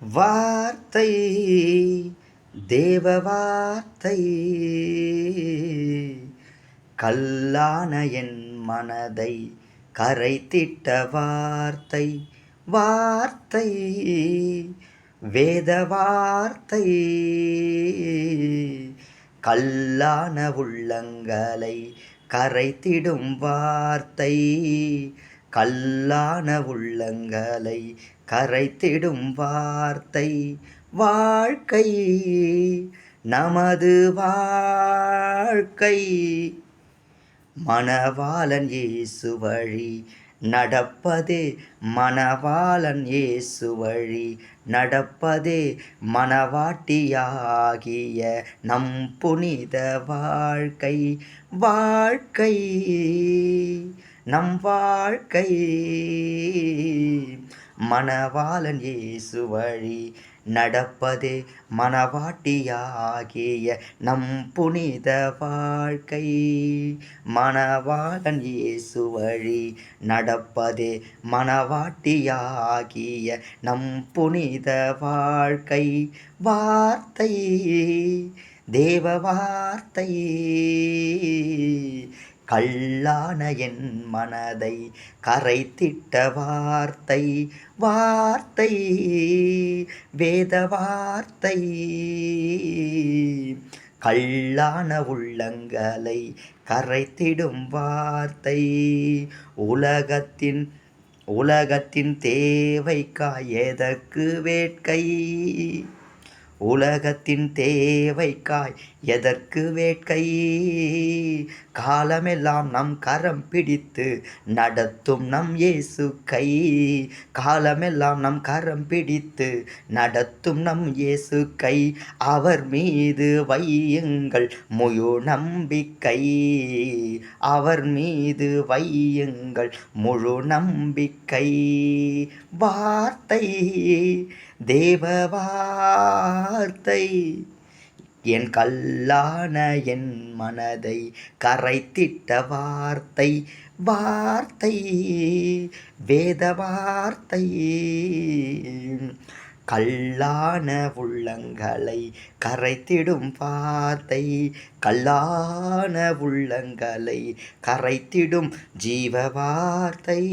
வார்த்தை தேவ வார்த்தை. கல்லான என் மனதை கரைத்திட்ட வார்த்தை வார்த்தை. வேத வார்த்தை. கல்லான உள்ளங்களை கரைத்திடும் வார்த்தை. கல்லான உள்ளங்களை கரைத்திடும் வார்த்தை வாழ்க்கை. நமது வாழ்க்கை. மணவாளன் இயேசு வழி நடப்பதே மணவாளன் இயேசு வழி நடப்பதே மணவாட்டியாகிய நம் புனித வாழ்க்கை. வாழ்க்கை. நம் வாழ்க்கை. மணவாளன் இயேசு வழி நடப்பதே மணவாட்டியாகிய நம் புனித வாழ்க்கை. மணவாளன் இயேசு வழி நடப்பதே மணவாட்டியாகிய நம் புனித வாழ்க்கை. வார்த்தை தேவ வார்த்தை. கல்லான என் மனதை கரைத்திட்ட வார்த்தை வார்த்தை வேத வார்த்தை. கல்லான உள்ளங்களை கரைத்திடும் வார்த்தை உலகத்தின் உலகத்தின் தேவைக்கா எதற்கு வேட்கை? உலகத்தின் தேவைக்காய் எதற்கு வேட்கை? காலமெல்லாம் நம் கரம் பிடித்து நடத்தும் நம் இயேசு கை. காலமெல்லாம் நம் கரம் பிடித்து நடத்தும் நம் இயேசு கை. அவர் மீது வையுங்கள் முழு நம்பிக்கை. அவர் மீது வையுங்கள் முழு நம்பிக்கை. வார்த்தை தேவவா வார்த்தை. என் கல்லான என் மனதை கரைத்திட்ட வார்த்தை. வார்த்தை. வேத வார்த்தை. கல்லான உள்ளங்களை கரைத்திடும் வார்த்தை. கல்லான உள்ளங்களை கரைத்திடும் ஜீவ வார்த்தை.